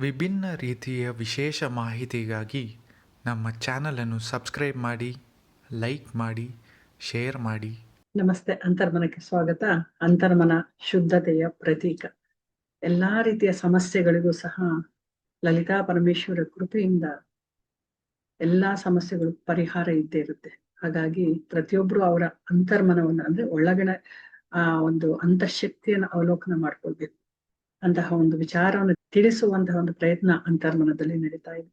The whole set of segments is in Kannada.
ವಿಭಿನ್ನ ರೀತಿಯ ವಿಶೇಷ ಮಾಹಿತಿಗಾಗಿ ನಮ್ಮ ಚಾನಲನ್ನು ಸಬ್ಸ್ಕ್ರೈಬ್ ಮಾಡಿ, ಲೈಕ್ ಮಾಡಿ, ಶೇರ್ ಮಾಡಿ. ನಮಸ್ತೆ, ಅಂತರ್ಮನಕ್ಕೆ ಸ್ವಾಗತ. ಅಂತರ್ಮನ ಶುದ್ಧತೆಯ ಪ್ರತೀಕ. ಎಲ್ಲಾ ರೀತಿಯ ಸಮಸ್ಯೆಗಳಿಗೂ ಸಹ ಲಲಿತಾ ಪರಮೇಶ್ವರ ಕೃಪೆಯಿಂದ ಎಲ್ಲಾ ಸಮಸ್ಯೆಗಳು ಪರಿಹಾರ ಇದ್ದೇ ಇರುತ್ತೆ. ಹಾಗಾಗಿ ಪ್ರತಿಯೊಬ್ರು ಅವರ ಅಂತರ್ಮನವನ್ನು, ಅಂದ್ರೆ ಒಳಗಡೆ ಆ ಒಂದು ಅಂತಃಶಕ್ತಿಯನ್ನು ಅವಲೋಕನ ಮಾಡ್ಕೊಳ್ಬೇಕು. ಅಂತಹ ಒಂದು ವಿಚಾರವನ್ನು ತಿಳಿಸುವಂತಹ ಒಂದು ಪ್ರಯತ್ನ ಅಂತರ್ಮನದಲ್ಲಿ ನಡೀತಾ ಇದೆ.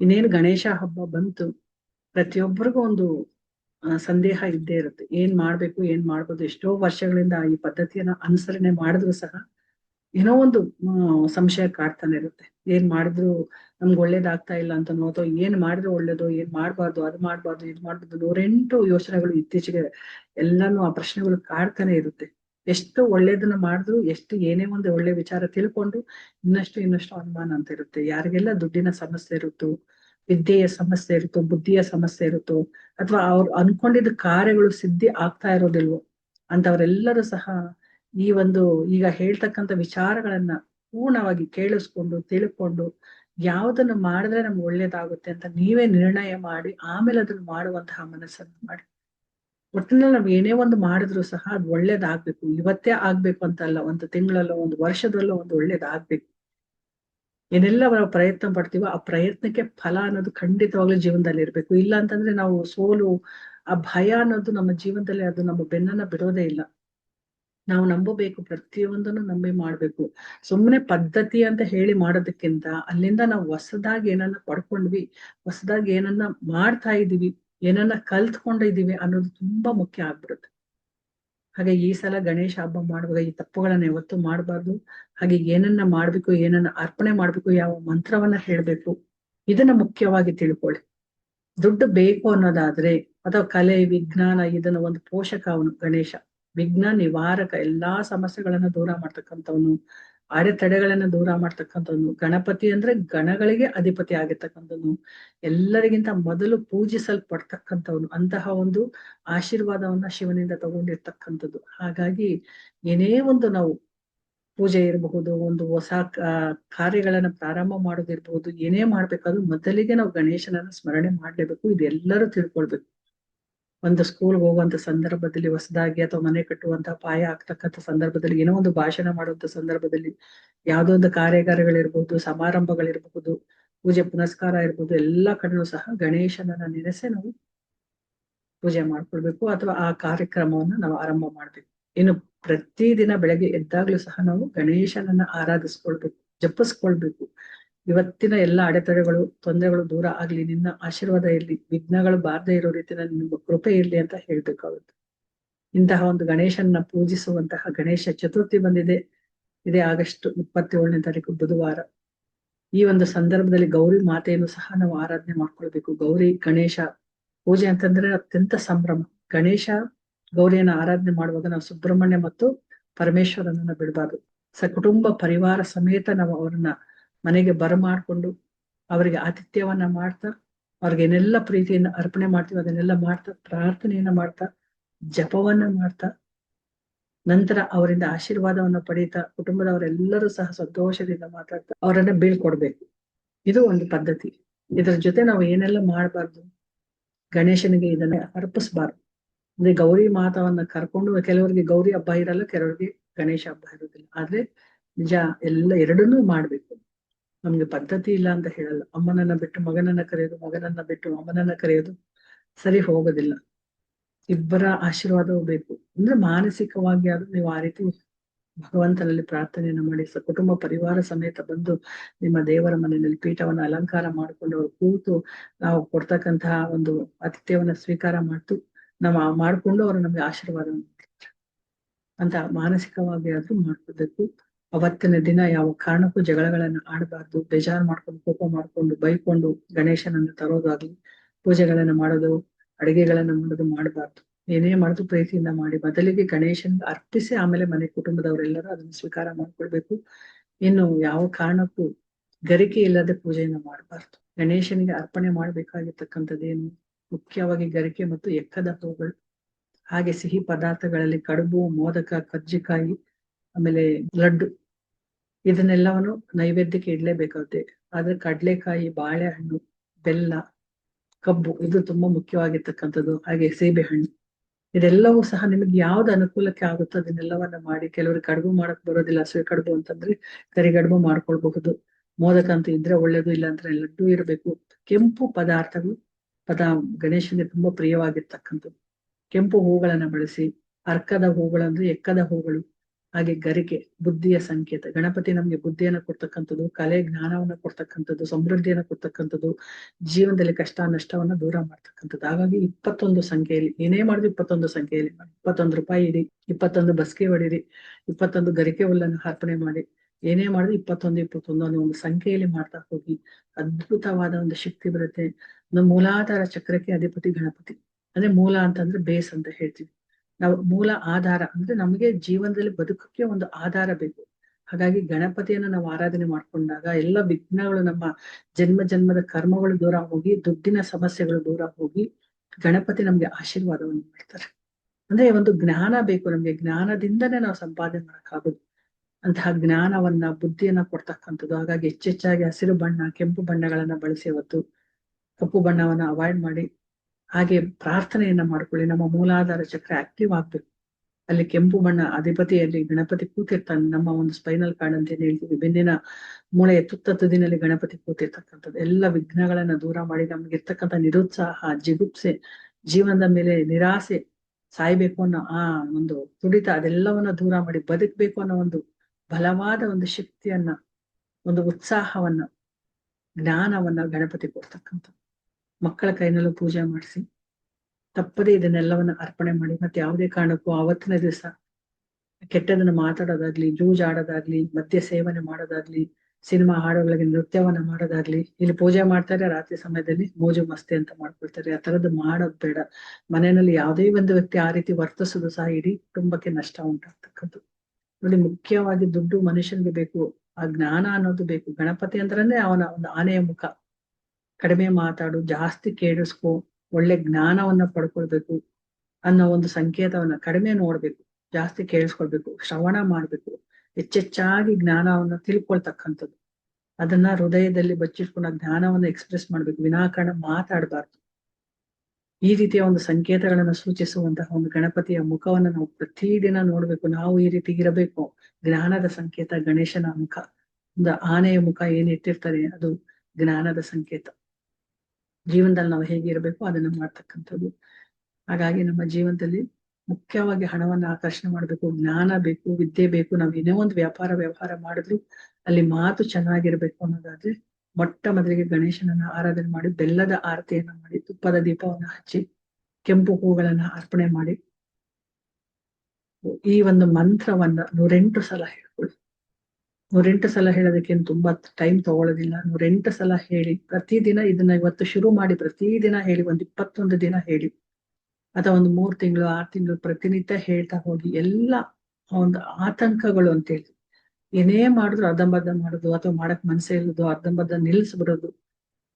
ಇನ್ನೇನು ಗಣೇಶ ಹಬ್ಬ ಬಂತು, ಪ್ರತಿಯೊಬ್ಬರಿಗೂ ಒಂದು ಸಂದೇಹ ಇದ್ದೇ ಇರುತ್ತೆ. ಏನ್ ಮಾಡ್ಬೇಕು, ಏನ್ ಮಾಡ್ಬೋದು, ಎಷ್ಟೋ ವರ್ಷಗಳಿಂದ ಈ ಪದ್ಧತಿಯನ್ನ ಅನುಸರಣೆ ಮಾಡಿದ್ರು ಸಹ ಏನೋ ಒಂದು ಸಂಶಯ ಕಾಡ್ತಾನೆ ಇರುತ್ತೆ. ಏನ್ ಮಾಡಿದ್ರು ನಮ್ಗೆ ಒಳ್ಳೇದಾಗ್ತಾ ಇಲ್ಲ ಅಂತ ನೋತೋ ಏನ್ ಮಾಡಿದ್ರೆ ಒಳ್ಳೇದು, ಏನ್ ಮಾಡ್ಬಾರ್ದು, ಅದು ಮಾಡ್ಬಾರ್ದು, ಇದ್ ಮಾಡ್ಬಾರ್ದು ನೂರೆಂಟು ಯೋಚನೆಗಳು ಇತ್ತೀಚೆಗೆ ಎಲ್ಲಾನು ಆ ಪ್ರಶ್ನೆಗಳು ಕಾಡ್ತಾನೆ ಇರುತ್ತೆ. ಎಷ್ಟು ಒಳ್ಳೇದನ್ನ ಮಾಡಿದ್ರು, ಎಷ್ಟು ಏನೇ ಒಂದು ಒಳ್ಳೆ ವಿಚಾರ ತಿಳ್ಕೊಂಡು ಇನ್ನಷ್ಟು ಇನ್ನಷ್ಟು ಅನುಮಾನ ಅಂತ ಇರುತ್ತೆ. ಯಾರಿಗೆಲ್ಲ ದುಡ್ಡಿನ ಸಮಸ್ಯೆ ಇರುತ್ತೋ, ವಿದ್ಯೆಯ ಸಮಸ್ಯೆ ಇರುತ್ತೋ, ಬುದ್ಧಿಯ ಸಮಸ್ಯೆ ಇರುತ್ತೋ, ಅಥವಾ ಅವ್ರು ಅನ್ಕೊಂಡಿದ್ದ ಕಾರ್ಯಗಳು ಸಿದ್ಧಿ ಆಗ್ತಾ ಇರೋದಿಲ್ವೋ, ಅಂತವರೆಲ್ಲರೂ ಸಹ ಈ ಒಂದು ಈಗ ಹೇಳ್ತಕ್ಕಂಥ ವಿಚಾರಗಳನ್ನ ಪೂರ್ಣವಾಗಿ ಕೇಳಿಸ್ಕೊಂಡು, ತಿಳ್ಕೊಂಡು ಯಾವ್ದನ್ನ ಮಾಡಿದ್ರೆ ನಮ್ಗೆ ಒಳ್ಳೇದಾಗುತ್ತೆ ಅಂತ ನೀವೇ ನಿರ್ಣಯ ಮಾಡಿ, ಆಮೇಲೆ ಅದನ್ನ ಮಾಡುವಂತಹ ಮನಸ್ಸನ್ನು ಮಾಡಿ. ಒಟ್ಟಿನಲ್ಲಿ ನಾವು ಏನೇ ಒಂದು ಮಾಡಿದ್ರು ಸಹ ಅದು ಒಳ್ಳೇದಾಗ್ಬೇಕು. ಇವತ್ತೇ ಆಗ್ಬೇಕು ಅಂತ ಅಲ್ಲ ಒಂದು ತಿಂಗಳಲ್ಲೋ, ಒಂದು ವರ್ಷದಲ್ಲೋ ಒಂದು ಒಳ್ಳೇದಾಗ್ಬೇಕು. ಏನೆಲ್ಲ ನಾವು ಪ್ರಯತ್ನ ಪಡ್ತೀವೋ ಆ ಪ್ರಯತ್ನಕ್ಕೆ ಫಲ ಅನ್ನೋದು ಖಂಡಿತವಾಗ್ಲೂ ಜೀವನದಲ್ಲಿ ಇರ್ಬೇಕು. ಇಲ್ಲ ಅಂತಂದ್ರೆ ನಾವು ಸೋಲು, ಆ ಭಯ ಅನ್ನೋದು ನಮ್ಮ ಜೀವನದಲ್ಲಿ ಅದು ನಮ್ಮ ಬೆನ್ನನ್ನ ಬಿಡೋದೇ ಇಲ್ಲ. ನಾವು ನಂಬಬೇಕು, ಪ್ರತಿಯೊಂದನ್ನು ನಂಬಿ ಮಾಡ್ಬೇಕು. ಸುಮ್ಮನೆ ಪದ್ಧತಿ ಅಂತ ಹೇಳಿ ಮಾಡೋದಕ್ಕಿಂತ ಅಲ್ಲಿಂದ ನಾವು ಹೊಸದಾಗಿ ಏನನ್ನ ಪಡ್ಕೊಂಡ್ವಿ, ಹೊಸದಾಗಿ ಏನನ್ನ ಮಾಡ್ತಾ ಇದೀವಿ ಏನನ್ನ ಕಲ್ತ್ಕೊಂಡಿದೀವಿ ಅನ್ನೋದು ತುಂಬಾ ಮುಖ್ಯ ಆಗ್ಬಿಡುತ್ತೆ. ಹಾಗೆ ಈ ಸಲ ಗಣೇಶ ಹಬ್ಬ ಮಾಡುವಾಗ ಈ ತಪ್ಪುಗಳನ್ನ ಯಾವತ್ತು ಮಾಡಬಾರ್ದು. ಹಾಗೆ ಏನನ್ನ ಮಾಡ್ಬೇಕು, ಏನನ್ನ ಅರ್ಪಣೆ ಮಾಡ್ಬೇಕು, ಯಾವ ಮಂತ್ರವನ್ನ ಹೇಳ್ಬೇಕು, ಇದನ್ನ ಮುಖ್ಯವಾಗಿ ತಿಳ್ಕೊಳ್ಳಿ. ದುಡ್ಡು ಬೇಕು ಅನ್ನೋದಾದ್ರೆ, ಅಥವಾ ಕಲೆ, ವಿಜ್ಞಾನ, ಇದನ್ನ ಒಂದು ಪೋಷಕ ಅವನು ಗಣೇಶ. ವಿಘ್ನ ನಿವಾರಕ ಎಲ್ಲಾ ಸಮಸ್ಯೆಗಳನ್ನ ದೂರ ಮಾಡ್ತಕ್ಕಂಥವನು ಅಡೆತಡೆಗಳನ್ನ ದೂರ ಮಾಡ್ತಕ್ಕಂಥದ್ದು. ಗಣಪತಿ ಅಂದ್ರೆ ಗಣಗಳಿಗೆ ಅಧಿಪತಿ ಆಗಿರ್ತಕ್ಕಂಥದ್ದು. ಎಲ್ಲರಿಗಿಂತ ಮೊದಲು ಪೂಜಿಸಲ್ಪಡ್ತಕ್ಕಂಥವನು, ಅಂತಹ ಒಂದು ಆಶೀರ್ವಾದವನ್ನ ಶಿವನಿಂದ ತಗೊಂಡಿರ್ತಕ್ಕಂಥದ್ದು. ಹಾಗಾಗಿ ಏನೇ ಒಂದು ನಾವು ಪೂಜೆ ಇರಬಹುದು, ಒಂದು ಹೊಸ ಕಾರ್ಯಗಳನ್ನ ಪ್ರಾರಂಭ ಮಾಡೋದಿರ್ಬಹುದು, ಏನೇ ಮಾಡ್ಬೇಕಾದ್ರೂ ಮೊದಲಿಗೆ ನಾವು ಗಣೇಶನನ್ನ ಸ್ಮರಣೆ ಮಾಡ್ಲೇಬೇಕು. ಇದೆಲ್ಲರೂ ತಿಳ್ಕೊಳ್ಬೇಕು. ಒಂದು ಸ್ಕೂಲ್ಗೆ ಹೋಗುವಂತ ಸಂದರ್ಭದಲ್ಲಿ ಹೊಸದಾಗಿ ಅಥವಾ ಮನೆ ಕಟ್ಟುವಂತ ಪಾಯ ಆಗ್ತಕ್ಕಂಥ ಸಂದರ್ಭದಲ್ಲಿ ಏನೋ ಒಂದು ಭಾಷಣ ಮಾಡುವಂತ ಸಂದರ್ಭದಲ್ಲಿ ಯಾವುದೋ ಒಂದು ಕಾರ್ಯಾಗಾರಗಳಿರ್ಬಹುದು ಸಮಾರಂಭಗಳಿರಬಹುದು ಪೂಜೆ ಪುನಸ್ಕಾರ ಇರ್ಬೋದು, ಎಲ್ಲಾ ಕಡೆನೂ ಸಹ ಗಣೇಶನನ್ನ ನೆನೆಸೆ ನಾವು ಪೂಜೆ ಮಾಡ್ಕೊಳ್ಬೇಕು ಅಥವಾ ಆ ಕಾರ್ಯಕ್ರಮವನ್ನ ನಾವು ಆರಂಭ ಮಾಡ್ಬೇಕು. ಇನ್ನು ಪ್ರತಿದಿನ ಬೆಳಗ್ಗೆ ಎದ್ದಾಗ್ಲೂ ಸಹ ನಾವು ಗಣೇಶನನ್ನ ಆರಾಧಿಸ್ಕೊಳ್ಬೇಕು, ಜಪಿಸ್ಕೊಳ್ಬೇಕು. ಇವತ್ತಿನ ಎಲ್ಲ ಅಡೆತಡೆಗಳು, ತೊಂದರೆಗಳು ದೂರ ಆಗ್ಲಿ, ನಿನ್ನ ಆಶೀರ್ವಾದ ಇರ್ಲಿ ವಿಘ್ನಗಳು ಬಾರದೇ ಇರೋ ರೀತಿಯಲ್ಲಿ ನಿಮ್ಮ ಕೃಪೆ ಇರ್ಲಿ ಅಂತ ಹೇಳ್ಬೇಕಾಗುತ್ತೆ ಇಂತಹ ಒಂದು ಗಣೇಶನ್ನ ಪೂಜಿಸುವಂತಹ ಗಣೇಶ ಚತುರ್ಥಿ ಬಂದಿದೆ. ಇದೇ ಆಗಸ್ಟ್ ಇಪ್ಪತ್ತೇಳನೇ ತಾರೀಕು ಬುಧವಾರ. ಈ ಒಂದು ಸಂದರ್ಭದಲ್ಲಿ ಗೌರಿ ಮಾತೆಯನ್ನು ಸಹ ನಾವು ಆರಾಧನೆ ಮಾಡ್ಕೊಳ್ಬೇಕು. ಗೌರಿ, ಗಣೇಶ ಪೂಜೆ ಅಂತಂದ್ರೆ ಅತ್ಯಂತ ಸಂಭ್ರಮ. ಗಣೇಶ ಗೌರಿಯನ್ನ ಆರಾಧನೆ ಮಾಡುವಾಗ ನಾವು ಸುಬ್ರಹ್ಮಣ್ಯ ಮತ್ತು ಪರಮೇಶ್ವರನನ್ನ ಬಿಡಬಾರ್ದು. ಸ ಕುಟುಂಬ ಪರಿವಾರ ಸಮೇತ ನಾವು ಅವರನ್ನ ಮನೆಗೆ ಬರಮಾಡ್ಕೊಂಡು ಅವರಿಗೆ ಆತಿಥ್ಯವನ್ನ ಮಾಡ್ತಾ, ಅವ್ರಿಗೆ ಏನೆಲ್ಲ ಪ್ರೀತಿಯನ್ನ ಅರ್ಪಣೆ ಮಾಡ್ತೀವಿ ಅದನ್ನೆಲ್ಲ ಮಾಡ್ತಾ, ಪ್ರಾರ್ಥನೆಯನ್ನ ಮಾಡ್ತಾ, ಜಪವನ್ನ ಮಾಡ್ತಾ, ನಂತರ ಅವರಿಂದ ಆಶೀರ್ವಾದವನ್ನ ಪಡೀತಾ, ಕುಟುಂಬದವರೆಲ್ಲರೂ ಸಹ ಸಂತೋಷದಿಂದ ಮಾತಾಡ್ತಾ ಅವರನ್ನ ಬೀಳ್ಕೊಡ್ಬೇಕು. ಇದು ಒಂದು ಪದ್ಧತಿ. ಇದರ ಜೊತೆ ನಾವು ಏನೆಲ್ಲ ಮಾಡಬಾರ್ದು? ಗಣೇಶನಿಗೆ ಇದನ್ನ ಅರ್ಪಿಸ್ಬಾರ್ದು. ಅಂದ್ರೆ ಗೌರಿ ಮಾತವನ್ನ ಕರ್ಕೊಂಡು ಕೆಲವರಿಗೆ ಗೌರಿ ಹಬ್ಬ ಇರಲ್ಲ, ಕೆಲವರಿಗೆ ಗಣೇಶ ಹಬ್ಬ ಇರೋದಿಲ್ಲ ಆದ್ರೆ ನಿಜ ಎಲ್ಲ ಎರಡನ್ನೂ ಮಾಡ್ಬೇಕು. ನಮ್ಗೆ ಪದ್ಧತಿ ಇಲ್ಲ ಅಂತ ಹೇಳಲ್ಲ. ಅಮ್ಮನನ್ನ ಬಿಟ್ಟು ಮಗನನ್ನ ಕರೆಯೋದು, ಮಗನನ್ನ ಬಿಟ್ಟು ಅಮ್ಮನನ್ನ ಕರೆಯೋದು ಸರಿ ಹೋಗೋದಿಲ್ಲ. ಇಬ್ಬರ ಆಶೀರ್ವಾದವೂ ಬೇಕು. ಅಂದ್ರೆ ಮಾನಸಿಕವಾಗಿ ಆದ್ರೂ ನೀವು ಆ ರೀತಿ ಭಗವಂತನಲ್ಲಿ ಪ್ರಾರ್ಥನೆಯನ್ನು ಮಾಡಿ, ಸ ಕುಟುಂಬ ಪರಿವಾರ ಸಮೇತ ಬಂದು ನಿಮ್ಮ ದೇವರ ಮನೆಯಲ್ಲಿ ಪೀಠವನ್ನ ಅಲಂಕಾರ ಮಾಡಿಕೊಂಡು ಅವ್ರು ಕೂತು ನಾವು ಕೊಡ್ತಕ್ಕಂತಹ ಒಂದು ಆತಿಥ್ಯವನ್ನ ಸ್ವೀಕಾರ ಮಾಡ್ತು ಮಾಡಿಕೊಂಡು ಮಾಡ್ಕೊಂಡು ಅವರು ನಮ್ಗೆ ಆಶೀರ್ವಾದ ಅಂತ ಮಾನಸಿಕವಾಗಿ ಆದ್ರೂ ಮಾಡ್ಕೋಬೇಕು ಅವತ್ತಿನ ದಿನ ಯಾವ ಕಾರಣಕ್ಕೂ ಜಗಳಗಳನ್ನು ಆಡಬಾರ್ದು. ಬೇಜಾರು ಮಾಡ್ಕೊಂಡು, ಕೋಪ ಮಾಡ್ಕೊಂಡು, ಬೈಕೊಂಡು ಗಣೇಶನನ್ನ ತರೋದಾಗ್ಲಿ ಪೂಜೆಗಳನ್ನ ಮಾಡೋದು, ಅಡಿಗೆಗಳನ್ನ ಮಾಡೋದು ಮಾಡಬಾರ್ದು. ಏನೇ ಮಾಡೋದು ಪ್ರೀತಿಯಿಂದ ಮಾಡಿ. ಮೊದಲಿಗೆ ಗಣೇಶನ್ ಅರ್ಪಿಸಿ ಆಮೇಲೆ ಮನೆ ಕುಟುಂಬದವರೆಲ್ಲರೂ ಅದನ್ನು ಸ್ವೀಕಾರ ಮಾಡ್ಕೊಳ್ಬೇಕು. ಇನ್ನು ಯಾವ ಕಾರಣಕ್ಕೂ ಗರಿಕೆ ಇಲ್ಲದೆ ಪೂಜೆಯನ್ನ ಮಾಡಬಾರ್ದು. ಗಣೇಶನಿಗೆ ಅರ್ಪಣೆ ಮಾಡ್ಬೇಕಾಗಿರ್ತಕ್ಕಂಥದ್ದೇನು ಮುಖ್ಯವಾಗಿ ಗರಿಕೆ ಮತ್ತು ಎಕ್ಕದ ಹೂಗಳು. ಹಾಗೆ ಸಿಹಿ ಪದಾರ್ಥಗಳಲ್ಲಿ ಕಡುಬು, ಮೋದಕ ಕಜ್ಜಿಕಾಯಿ ಆಮೇಲೆ ಲಡ್ಡು. ಇದನ್ನೆಲ್ಲವನ್ನು ನೈವೇದ್ಯಕ್ಕೆ ಇಡ್ಲೇಬೇಕಾಗುತ್ತೆ. ಆದ್ರೆ ಕಡಲೆಕಾಯಿ, ಬಾಳೆಹಣ್ಣು, ಬೆಲ್ಲ, ಕಬ್ಬು, ಇದು ತುಂಬಾ ಮುಖ್ಯವಾಗಿರ್ತಕ್ಕಂಥದ್ದು. ಹಾಗೆ ಸೇಬೆಹಣ್ಣು, ಇದೆಲ್ಲವೂ ಸಹ ನಿಮಗೆ ಯಾವ್ದು ಅನುಕೂಲಕ್ಕೆ ಆಗುತ್ತೋ ಅದನ್ನೆಲ್ಲವನ್ನ ಮಾಡಿ ಕೆಲವರು ಕಡುಬು ಮಾಡಕ್ ಬರೋದಿಲ್ಲ. ಹಸಿವೆ ಕಡುಬು ಅಂತಂದ್ರೆ ಕರಿಗಡುಬು ಮಾಡ್ಕೊಳ್ಬಹುದು. ಮೋದಕ ಅಂತ ಇದ್ರೆ ಒಳ್ಳೇದು, ಇಲ್ಲ ಅಂದ್ರೆ ಲಡ್ಡು ಇರಬೇಕು. ಕೆಂಪು ಪದಾರ್ಥಗಳು, ಪದ, ಗಣೇಶನಿಗೆ ತುಂಬಾ ಪ್ರಿಯವಾಗಿರ್ತಕ್ಕಂಥದ್ದು. ಕೆಂಪು ಹೂಗಳನ್ನ ಬಳಸಿ, ಅರ್ಕದ ಹೂಗಳಂದ್ರೆ ಎಕ್ಕದ ಹೂಗಳು ಹಾಗೆ ಗರಿಕೆ, ಬುದ್ಧಿಯ ಸಂಕೇತ. ಗಣಪತಿ ನಮ್ಗೆ ಬುದ್ಧಿಯನ್ನ ಕೊಡ್ತಕ್ಕಂಥದ್ದು, ಕಲೆ ಜ್ಞಾನವನ್ನ ಕೊಡ್ತಕ್ಕಂಥದ್ದು, ಸಮೃದ್ಧಿಯನ್ನ ಕೊಡ್ತಕ್ಕಂಥದ್ದು, ಜೀವನದಲ್ಲಿ ಕಷ್ಟ, ನಷ್ಟವನ್ನ ದೂರ ಮಾಡ್ತಕ್ಕಂಥದ್ದು. ಹಾಗಾಗಿ ಇಪ್ಪತ್ತೊಂದು ಸಂಖ್ಯೆಯಲ್ಲಿ, ಏನೇ ಮಾಡಿದ್ರು ಇಪ್ಪತ್ತೊಂದು ಸಂಖ್ಯೆಯಲ್ಲಿ ಇಪ್ಪತ್ತೊಂದು ರೂಪಾಯಿ ಇಡಿ, ಇಪ್ಪತ್ತೊಂದು ಬಸ್ಗೆ ಹೊಡಿರಿ ಇಪ್ಪತ್ತೊಂದು ಗರಿಕೆ ಹುಲ್ಲನ್ನು ಅರ್ಪಣೆ ಮಾಡಿ, ಏನೇ ಮಾಡಿದ್ರು ಇಪ್ಪತ್ತೊಂದು ಇಪ್ಪತ್ತೊಂದು ಅನ್ನೋ ಒಂದು ಸಂಖ್ಯೆಯಲ್ಲಿ ಮಾಡ್ತಾ ಹೋಗಿ, ಅದ್ಭುತವಾದ ಒಂದು ಶಕ್ತಿ ಬರುತ್ತೆ. ನಮ್ಮ ಮೂಲಾಧಾರ ಚಕ್ರಕ್ಕೆ ಅಧಿಪತಿ ಗಣಪತಿ. ಅಂದ್ರೆ ಮೂಲ ಅಂತಂದ್ರೆ ಬೇಸ್ ಅಂತ ಹೇಳ್ತೀವಿ. ನಾವು ಮೂಲ ಆಧಾರ ಅಂದ್ರೆ ನಮಗೆ ಜೀವನದಲ್ಲಿ ಬದುಕಕ್ಕೆ ಒಂದು ಆಧಾರ ಬೇಕು. ಹಾಗಾಗಿ ಗಣಪತಿಯನ್ನ ನಾವು ಆರಾಧನೆ ಮಾಡ್ಕೊಂಡಾಗ ಎಲ್ಲ ವಿಘ್ನಗಳು ನಮ್ಮ ಜನ್ಮ ಜನ್ಮದ ಕರ್ಮಗಳು ದೂರ ಹೋಗಿ, ದುಡ್ಡಿನ ಸಮಸ್ಯೆಗಳು ದೂರ ಹೋಗಿ ಗಣಪತಿ ನಮ್ಗೆ ಆಶೀರ್ವಾದವನ್ನು ಮಾಡ್ತಾರೆ ಅಂದ್ರೆ ಒಂದು ಜ್ಞಾನ ಬೇಕು ನಮ್ಗೆ, ಜ್ಞಾನದಿಂದನೇ ನಾವು ಸಂಪಾದನೆ ಮಾಡಕ್ಕಾಗೋದು. ಅಂತಹ ಜ್ಞಾನವನ್ನ, ಬುದ್ಧಿಯನ್ನ ಕೊಡ್ತಕ್ಕಂಥದ್ದು. ಹಾಗಾಗಿ ಹೆಚ್ಚೆಚ್ಚಾಗಿ ಹಸಿರು ಬಣ್ಣ, ಕೆಂಪು ಬಣ್ಣಗಳನ್ನ ಬಳಸಿ ಅವತ್ತು ಕಪ್ಪು ಬಣ್ಣವನ್ನ ಅವಾಯ್ಡ್ ಮಾಡಿ ಹಾಗೆ ಪ್ರಾರ್ಥನೆಯನ್ನ ಮಾಡ್ಕೊಳ್ಳಿ. ನಮ್ಮ ಮೂಲಾಧಾರ ಚಕ್ರ ಆಕ್ಟಿವ್ ಆಗ್ಬೇಕು. ಅಲ್ಲಿ ಕೆಂಪು ಬಣ್ಣ ಅಧಿಪತಿಯಲ್ಲಿ ಗಣಪತಿ ಕೂತಿರ್ತಾನೆ. ನಮ್ಮ ಒಂದು ಸ್ಪೈನಲ್ ಕಾರ್ಡ್ ಅಂತ ಹೇಳ್ತೀವಿ. ಬೆನ್ನಿನ ಮೂಳೆಯ ತುತ್ತ ತುದಿನಲ್ಲಿ ಗಣಪತಿ ಕೂತಿರ್ತಕ್ಕಂಥದ್ದು. ಎಲ್ಲ ವಿಘ್ನಗಳನ್ನ ದೂರ ಮಾಡಿ ನಮ್ಗೆ ಇರ್ತಕ್ಕಂಥ ನಿರುತ್ಸಾಹ, ಜಿಗುಪ್ಸೆ, ಜೀವನದ ಮೇಲೆ ನಿರಾಸೆ ಸಾಯ್ಬೇಕು ಅನ್ನೋ ಆ ಒಂದು ತುಡಿತ ಅದೆಲ್ಲವನ್ನ ದೂರ ಮಾಡಿ ಬದುಕ್ಬೇಕು ಅನ್ನೋ ಒಂದು ಬಲವಾದ ಒಂದು ಶಕ್ತಿಯನ್ನ, ಒಂದು ಉತ್ಸಾಹವನ್ನ, ಜ್ಞಾನವನ್ನ ಗಣಪತಿ ಕೊಡ್ತಕ್ಕಂಥ ಮಕ್ಕಳ ಕೈನಲ್ಲೂ ಪೂಜೆ ಮಾಡಿಸಿ. ತಪ್ಪದೇ ಇದನ್ನೆಲ್ಲವನ್ನ ಅರ್ಪಣೆ ಮಾಡಿ, ಮತ್ತೆ ಯಾವುದೇ ಕಾರಣಕ್ಕೂ ಆವತ್ತಿನ ದಿವಸ ಕೆಟ್ಟದನ್ನ ಮಾತಾಡೋದಾಗ್ಲಿ ಜೂಜ್ ಆಡೋದಾಗ್ಲಿ ಮದ್ಯ ಸೇವನೆ ಮಾಡೋದಾಗ್ಲಿ, ಸಿನಿಮಾ ಹಾಡುಗಳಿಗೆ ನೃತ್ಯವನ್ನ ಮಾಡೋದಾಗ್ಲಿ, ಇಲ್ಲಿ ಪೂಜೆ ಮಾಡ್ತಾರೆ, ರಾತ್ರಿ ಸಮಯದಲ್ಲಿ ಮೋಜು ಮಸ್ತಿ ಅಂತ ಮಾಡ್ಕೊಳ್ತಾರೆ. ಆ ತರದ್ದು ಮಾಡೋದ್ ಬೇಡ. ಮನೆಯಲ್ಲಿ ಯಾವುದೇ ಒಂದು ವ್ಯಕ್ತಿ ಆ ರೀತಿ ವರ್ತಿಸೋದು ಸಹ ಇಡೀ ಕುಟುಂಬಕ್ಕೆ ನಷ್ಟ ಉಂಟಾಗ್ತಕ್ಕದ್ದು. ನೋಡಿ, ಮುಖ್ಯವಾಗಿ ದುಡ್ಡು ಮನುಷ್ಯನಿಗೆ ಬೇಕು, ಆ ಜ್ಞಾನ ಅನ್ನೋದು ಬೇಕು. ಗಣಪತಿ ಅಂದ್ರೆ ಅವನ ಒಂದು ಆನೆಯ ಮುಖ. ಕಡಿಮೆ ಮಾತಾಡು, ಜಾಸ್ತಿ ಕೇಳಿಸ್ಕೊ, ಒಳ್ಳೆ ಜ್ಞಾನವನ್ನ ಪಡ್ಕೊಳ್ಬೇಕು ಅನ್ನೋ ಒಂದು ಸಂಕೇತವನ್ನ ಕಡಿಮೆ ನೋಡ್ಬೇಕು, ಜಾಸ್ತಿ ಕೇಳಿಸ್ಕೊಳ್ಬೇಕು, ಶ್ರವಣ ಮಾಡ್ಬೇಕು ಹೆಚ್ಚೆಚ್ಚಾಗಿ ಜ್ಞಾನವನ್ನ ತಿಳ್ಕೊಳ್ತಕ್ಕಂಥದ್ದು. ಅದನ್ನ ಹೃದಯದಲ್ಲಿ ಬಚ್ಚಿಟ್ಕೊಂಡ ಜ್ಞಾನವನ್ನ ಎಕ್ಸ್ಪ್ರೆಸ್ ಮಾಡ್ಬೇಕು, ವಿನಾಕಾರಣ ಮಾತಾಡಬಾರ್ದು. ಈ ರೀತಿಯ ಒಂದು ಸಂಕೇತಗಳನ್ನು ಸೂಚಿಸುವಂತಹ ಒಂದು ಗಣಪತಿಯ ಮುಖವನ್ನ ನಾವು ಪ್ರತಿದಿನ ನೋಡ್ಬೇಕು, ನಾವು ಈ ರೀತಿ ಇರಬೇಕು. ಜ್ಞಾನದ ಸಂಕೇತ ಗಣೇಶನ ಮುಖ. ಒಂದು ಆನೆಯ ಮುಖ ಏನ್ ಇಟ್ಟಿರ್ತಾರೆ, ಅದು ಜ್ಞಾನದ ಸಂಕೇತ. ಜೀವನದಲ್ಲಿ ನಾವು ಹೇಗಿರಬೇಕು ಅದನ್ನ ಮಾಡ್ತಕ್ಕಂಥದ್ದು. ಹಾಗಾಗಿ ನಮ್ಮ ಜೀವನದಲ್ಲಿ ಮುಖ್ಯವಾಗಿ ಹಣವನ್ನ ಆಕರ್ಷಣೆ ಮಾಡ್ಬೇಕು, ಜ್ಞಾನ ಬೇಕು, ವಿದ್ಯೆ ಬೇಕು. ನಾವು ಏನೇ ಒಂದು ವ್ಯಾಪಾರ, ವ್ಯವಹಾರ ಮಾಡಿದ್ರು ಅಲ್ಲಿ ಮಾತು ಚೆನ್ನಾಗಿರ್ಬೇಕು ಅನ್ನೋದಾದ್ರೆ ಮೊಟ್ಟ ಮೊದಲಿಗೆ ಗಣೇಶನನ್ನ ಆರಾಧನೆ ಮಾಡಿ, ಬೆಲ್ಲದ ಆರತಿಯನ್ನ ಮಾಡಿ, ತುಪ್ಪದ ದೀಪವನ್ನ ಹಚ್ಚಿ, ಕೆಂಪು ಹೂಗಳನ್ನ ಅರ್ಪಣೆ ಮಾಡಿ. ಈ ಒಂದು ಮಂತ್ರವನ್ನ ನೂರೆಂಟು ಸಲ ಹೇಳ್ಕೊಳ್ಳಿ ನೂರೆಂಟು ಸಲ ಹೇಳೋದಕ್ಕೇನು ತುಂಬಾ ಟೈಮ್ ತಗೊಳ್ಳೋದಿಲ್ಲ ನೂರೆಂಟು ಸಲ ಹೇಳಿ, ಪ್ರತಿದಿನ ಇದನ್ನ ಇವತ್ತು ಶುರು ಮಾಡಿ ಪ್ರತಿದಿನ ಹೇಳಿ, ಒಂದು ಇಪ್ಪತ್ತೊಂದು ದಿನ ಹೇಳಿ. ಅಥವಾ ಒಂದು ಮೂರ್ ತಿಂಗಳು, ಆರ್ ತಿಂಗಳು ಪ್ರತಿನಿತ್ಯ ಹೇಳ್ತಾ ಹೋಗಿ ಎಲ್ಲ ಒಂದು ಆತಂಕಗಳು ಅಂತೇಳಿ. ಏನೇ ಮಾಡಿದ್ರು ಅರ್ಧಂಬರ್ಧ ಮಾಡೋದು, ಅಥವಾ ಮಾಡಕ್ ಮನಸ್ಸೇ ಇಲ್ಲದು ಅರ್ಧಂಬರ್ಧ ನಿಲ್ಲಿಸ್ಬಿಡೋದು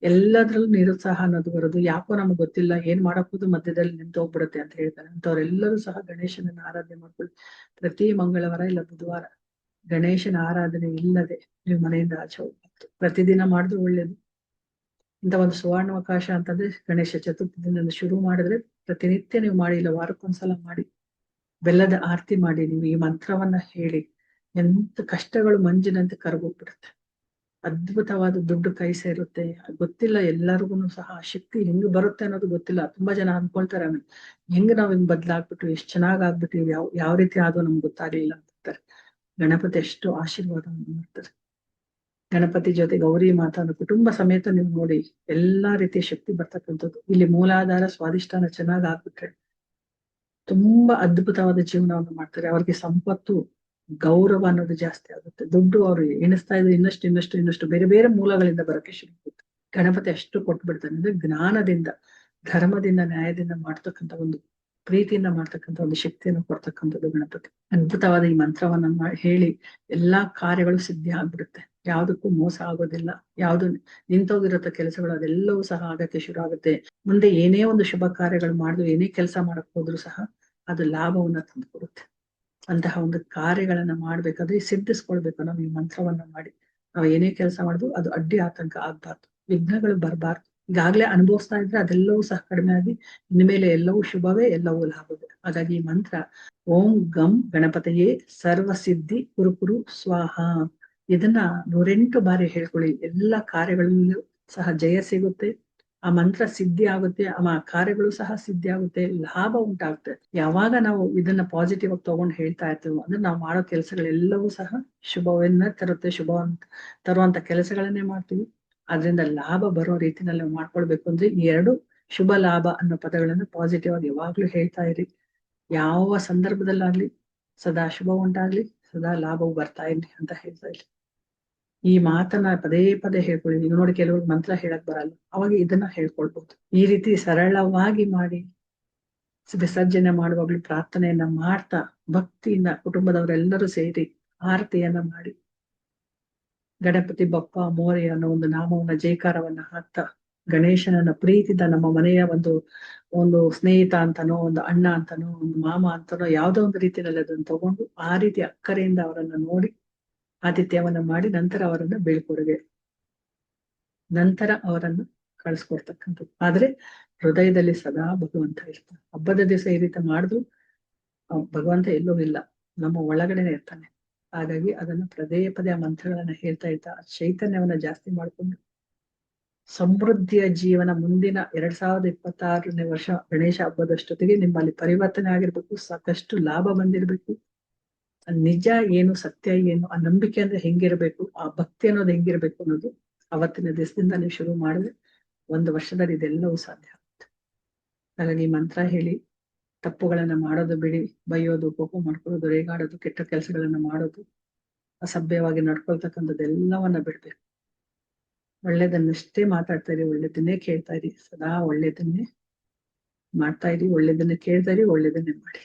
ಎಲ್ಲದ್ರಲ್ಲೂ ನಿರುತ್ಸಾಹ ಅನ್ನೋದು ಬರೋದು. ಯಾಕೋ ನಮ್ಗೆ ಗೊತ್ತಿಲ್ಲ, ಏನ್ ಮಾಡಕ್ಕೂ ಮಧ್ಯದಲ್ಲಿ ನಿಂತು ಹೋಗ್ಬಿಡುತ್ತೆ ಅಂತ ಹೇಳ್ತಾರೆ. ಅಂತವ್ರೆಲ್ಲರೂ ಸಹ ಗಣೇಶನನ್ನ ಆರಾಧನೆ ಮಾಡ್ಕೊಳ್ಳಿ. ಪ್ರತಿ ಮಂಗಳವಾರ ಇಲ್ಲ ಬುಧವಾರ. ಗಣೇಶನ ಆರಾಧನೆ ಇಲ್ಲದೆ ನೀವು ಮನೆಯಿಂದ ಆಚೆ ಹೋಗ್ಬಾರ್ದು. ಪ್ರತಿದಿನ ಮಾಡಿದ್ರೆ ಒಳ್ಳೇದು. ಇಂಥ ಒಂದು ಸುವರ್ಣಾವಕಾಶ ಅಂತಂದ್ರೆ ಗಣೇಶ ಚತುರ್ಥಿ ದಿನದಿಂದ ಶುರು ಮಾಡಿದ್ರೆ ಪ್ರತಿನಿತ್ಯ ನೀವು ಮಾಡಿ, ಇಲ್ಲ ವಾರಕ್ಕೊಂದ್ಸಲ ಮಾಡಿ, ಬೆಲ್ಲದ ಆರತಿ ಮಾಡಿ, ನೀವು ಈ ಮಂತ್ರವನ್ನ ಹೇಳಿ, ಎಂತ ಕಷ್ಟಗಳು ಮಂಜಿನಂತೆ ಕರಗೋಗ್ಬಿಡುತ್ತೆ. ಅದ್ಭುತವಾದ ದುಡ್ಡು ಕೈ ಸೇರುತ್ತೆ. ಗೊತ್ತಿಲ್ಲ ಎಲ್ಲರಿಗೂ ಸಹ ಆ ಶಕ್ತಿ ಹೆಂಗ್ ಬರುತ್ತೆ ಅನ್ನೋದು ಗೊತ್ತಿಲ್ಲ. ತುಂಬಾ ಜನ ಅನ್ಕೊಳ್ತಾರೆ, ಆಮೇಲೆ ಹೆಂಗ್ ನಾವ್ ಹಿಂಗ್ ಬದ್ಲಾಗ್ಬಿಟ್ಟು ಎಷ್ಟ್ ಚೆನ್ನಾಗ್ ಆಗ್ಬಿಟ್ಟಿವಿ, ಯಾವ ಯಾವ ರೀತಿ ಆದ್ರೂ ನಮ್ಗೆ ಗೊತ್ತಾಗ್ಲಿಲ್ಲ ಅಂತಾರೆ. ಗಣಪತಿ ಎಷ್ಟು ಆಶೀರ್ವಾದವನ್ನು ಮಾಡ್ತಾರೆ. ಗಣಪತಿ ಜೊತೆ ಗೌರಿ ಮಾತಾ ಕುಟುಂಬ ಸಮೇತ ನೀವು ನೋಡಿ ಎಲ್ಲಾ ರೀತಿಯ ಶಕ್ತಿ ಬರ್ತಕ್ಕಂಥದ್ದು. ಇಲ್ಲಿ ಮೂಲಾಧಾರ ಸ್ವಾದಿಷ್ಟಾನ ಚೆನ್ನಾಗ್ ಆಗ್ಬಿಟ್ರೆ ತುಂಬಾ ಅದ್ಭುತವಾದ ಜೀವನವನ್ನು ಮಾಡ್ತಾರೆ. ಅವ್ರಿಗೆ ಸಂಪತ್ತು, ಗೌರವ ಅನ್ನೋದು ಜಾಸ್ತಿ ಆಗುತ್ತೆ. ದುಡ್ಡು ಅವರು ಎಣಿಸ್ತಾ ಇದ್ರೆ ಇನ್ನಷ್ಟು ಇನ್ನಷ್ಟು ಇನ್ನಷ್ಟು ಬೇರೆ ಬೇರೆ ಮೂಲಗಳಿಂದ ಬರಕ್ಕೆ ಶುರು ಗಣಪತಿ ಅಷ್ಟು ಕೊಟ್ಟು ಬಿಡ್ತಾನೆ ಅಂದ್ರೆ ಜ್ಞಾನದಿಂದ, ಧರ್ಮದಿಂದ, ನ್ಯಾಯದಿಂದ ಮಾಡ್ತಕ್ಕಂಥ ಒಂದು ಪ್ರೀತಿಯಿಂದ ಮಾಡ್ತಕ್ಕಂಥ ಒಂದು ಶಕ್ತಿಯನ್ನು ಕೊಡ್ತಕ್ಕಂಥದ್ದು ಗಣಪತಿ. ಅದ್ಭುತವಾದ ಈ ಮಂತ್ರವನ್ನ ಹೇಳಿ ಎಲ್ಲಾ ಕಾರ್ಯಗಳು ಸಿದ್ಧಿ ಆಗ್ಬಿಡುತ್ತೆ. ಯಾವ್ದಕ್ಕೂ ಮೋಸ ಆಗೋದಿಲ್ಲ. ಯಾವ್ದು ನಿಂತೋಗಿರತ್ತ ಕೆಲಸಗಳು ಅದೆಲ್ಲವೂ ಸಹ ಆಗಕ್ಕೆ ಶುರು ಆಗುತ್ತೆ. ಮುಂದೆ ಏನೇ ಒಂದು ಶುಭ ಕಾರ್ಯಗಳು ಮಾಡಿದ್ರು ಏನೇ ಕೆಲಸ ಮಾಡಕ್ ಹೋದ್ರು ಸಹ ಅದು ಲಾಭವನ್ನ ತಂದುಕೊಡುತ್ತೆ. ಅಂತಹ ಒಂದು ಕಾರ್ಯಗಳನ್ನ ಮಾಡ್ಬೇಕಾದ್ರೆ ಸಿದ್ಧಿಸ್ಕೊಳ್ಬೇಕು ನಾವು ಈ ಮಂತ್ರವನ್ನ ಮಾಡಿ. ನಾವು ಏನೇ ಕೆಲಸ ಮಾಡಿದ್ರು ಅದು ಅಡ್ಡಿ ಆತಂಕ ಆಗ್ಬಾರ್ದು. ವಿಘ್ನಗಳು ಬರಬಾರ್ದು. ಈಗಾಗ್ಲೇ ಅನುಭವಿಸ್ತಾ ಇದ್ರೆ ಅದೆಲ್ಲವೂ ಸಹ ಕಡಿಮೆ ಆಗಿ ಇನ್ಮೇಲೆ ಎಲ್ಲವೂ ಶುಭವೇ, ಎಲ್ಲವೂ ಲಾಭವೇ. ಹಾಗಾಗಿ ಈ ಮಂತ್ರ, ಓಂ ಗಂ ಗಣಪತಿಯೇ ಸರ್ವಸಿದ್ಧಿ ಕುರುಕುರು ಸ್ವಾಹ. ಇದನ್ನ ನೂರೆಂಟು ಬಾರಿ ಹೇಳ್ಕೊಳ್ಳಿ. ಎಲ್ಲ ಕಾರ್ಯಗಳಲ್ಲೂ ಸಹ ಜಯ ಸಿಗುತ್ತೆ. ಆ ಮಂತ್ರ ಸಿದ್ಧಿ ಆಗುತ್ತೆ, ಆ ಕಾರ್ಯಗಳು ಸಹ ಸಿದ್ಧಿ ಆಗುತ್ತೆ, ಲಾಭ ಉಂಟಾಗುತ್ತೆ. ಯಾವಾಗ ನಾವು ಇದನ್ನ ಪಾಸಿಟಿವ್ ಆಗಿ ತಗೊಂಡು ಹೇಳ್ತಾ ಇರ್ತೇವೆ ಅಂದ್ರೆ ನಾವು ಮಾಡೋ ಕೆಲಸಗಳೆಲ್ಲವೂ ಸಹ ಶುಭವನ್ನ ತರುತ್ತೆ ಶುಭ ತರುವಂತ ಕೆಲಸಗಳನ್ನೇ ಮಾಡ್ತೀವಿ. ಅದರಿಂದ ಲಾಭ ಬರೋ ರೀತಿನಲ್ಲಿ ಮಾಡ್ಕೊಳ್ಬೇಕು ಅಂದ್ರೆ ಈ ಎರಡು ಶುಭ ಲಾಭ ಅನ್ನೋ ಪದಗಳನ್ನು ಪಾಸಿಟಿವ್ ಆಗಿ ಯಾವಾಗ್ಲೂ ಹೇಳ್ತಾ ಇರಿ. ಯಾವ ಸಂದರ್ಭದಲ್ಲಾಗ್ಲಿ ಸದಾ ಶುಭ ಉಂಟಾಗ್ಲಿ, ಸದಾ ಲಾಭವು ಬರ್ತಾ ಇರ್ಲಿ ಅಂತ ಹೇಳ್ತಾ ಇರಿ. ಈ ಮಾತನ್ನ ಪದೇ ಪದೇ ಹೇಳ್ಕೊಳ್ಳಿ. ನೀವು ನೋಡಿ ಕೆಲವ್ರು ಮಂತ್ರ ಹೇಳಕ್ ಬರಲ್ಲ. ಅವಾಗ ಇದನ್ನ ಹೇಳ್ಕೊಳ್ಬಹುದು ಈ ರೀತಿ ಸರಳವಾಗಿ ಮಾಡಿ ವಿಸರ್ಜನೆ ಮಾಡುವಾಗ್ಲೂ ಪ್ರಾರ್ಥನೆಯನ್ನ ಮಾಡ್ತಾ ಭಕ್ತಿಯಿಂದ ಕುಟುಂಬದವರೆಲ್ಲರೂ ಸೇರಿ ಆರತಿಯನ್ನ ಮಾಡಿ ಗಣಪತಿ ಬಪ್ಪ, ಮೋರೆ ಅನ್ನೋ ಒಂದು ನಾಮವನ್ನ ಜೈಕಾರವನ್ನ ಹಾಕ್ತ ಗಣೇಶನನ್ನ ಪ್ರೀತಿದ ನಮ್ಮ ಮನೆಯ ಒಂದು ಒಂದು ಸ್ನೇಹಿತ ಅಂತನೋ, ಒಂದು ಅಣ್ಣ ಅಂತನೋ, ಒಂದು ಮಾಮ ಅಂತನೋ, ಯಾವ್ದೋ ಒಂದು ರೀತಿಯಲ್ಲಿ ಅದನ್ನ ತಗೊಂಡು ಆ ರೀತಿ ಅಕ್ಕರೆಯಿಂದ ಅವರನ್ನ ನೋಡಿ ಆತಿಥ್ಯವನ್ನ ಮಾಡಿ ನಂತರ ಅವರನ್ನ ಬೀಳ್ಕೊಡುಗೆ. ನಂತರ ಅವರನ್ನು ಕಳಿಸ್ಕೊಡ್ತಕ್ಕಂಥದ್ದು. ಆದ್ರೆ ಹೃದಯದಲ್ಲಿ ಸದಾ ಭಗವಂತ ಇರ್ತಾನೆ. ಹಬ್ಬದ ದಿವಸ ಈ ರೀತಿ ಮಾಡಿದ್ರು ಭಗವಂತ ಎಲ್ಲೂ ಇಲ್ಲ. ನಮ್ಮ ಒಳಗಡೆನೆ ಇರ್ತಾನೆ. ಹಾಗಾಗಿ ಅದನ್ನ ಪದೇ ಪದೇ ಆ ಮಂತ್ರಗಳನ್ನ ಹೇಳ್ತಾ ಇರ್ತಾ ಚೈತನ್ಯವನ್ನ ಜಾಸ್ತಿ ಮಾಡ್ಕೊಂಡು ಸಮೃದ್ಧಿಯ ಜೀವನ ಮುಂದಿನ ಎರಡ್ ಸಾವಿರದ ಇಪ್ಪತ್ತಾರನೇ ವರ್ಷ ಗಣೇಶ ಹಬ್ಬದಷ್ಟೊತ್ತಿಗೆ ನಿಮ್ಮಲ್ಲಿ ಪರಿವರ್ತನೆ ಆಗಿರ್ಬೇಕು, ಸಾಕಷ್ಟು ಲಾಭ ಬಂದಿರ್ಬೇಕು. ನಿಜ ಏನು, ಸತ್ಯ ಏನು, ಆ ನಂಬಿಕೆ ಅಂದ್ರೆ ಹೆಂಗಿರ್ಬೇಕು, ಆ ಭಕ್ತಿ ಅನ್ನೋದು ಹೆಂಗಿರ್ಬೇಕು ಅನ್ನೋದು ಅವತ್ತಿನ ದಿವಸದಿಂದ ನೀವು ಶುರು ಮಾಡಿದ್ರೆ ಒಂದು ವರ್ಷದಲ್ಲಿ ಇದೆಲ್ಲವೂ ಸಾಧ್ಯ ಆಗುತ್ತೆ. ಹಾಗಾಗಿ ಮಂತ್ರ ಹೇಳಿ. ತಪ್ಪುಗಳನ್ನ ಮಾಡೋದು ಬಿಡಿ, ಬೈಯೋದು, ಕೋಪ ಮಾಡ್ಕೊಳ್ಳೋದು, ರೇಗಾಡೋದು, ಕೆಟ್ಟ ಕೆಲಸಗಳನ್ನ ಮಾಡೋದು, ಅಸಭ್ಯವಾಗಿ ನಡ್ಕೊಳ್ತಕ್ಕಂಥದ್ದು ಎಲ್ಲವನ್ನ ಬಿಡ್ಬೇಕು. ಒಳ್ಳೇದನ್ನಷ್ಟೇ ಮಾತಾಡ್ತಾ ಇರಿ, ಒಳ್ಳೇದನ್ನೇ ಕೇಳ್ತಾ ಇರಿ, ಸದಾ ಒಳ್ಳೇದನ್ನೇ ಮಾಡ್ತಾ ಇರಿ, ಒಳ್ಳೇದನ್ನೇ ಕೇಳ್ತಾ ಇರಿ, ಒಳ್ಳೇದನ್ನೇ ಮಾಡಿ.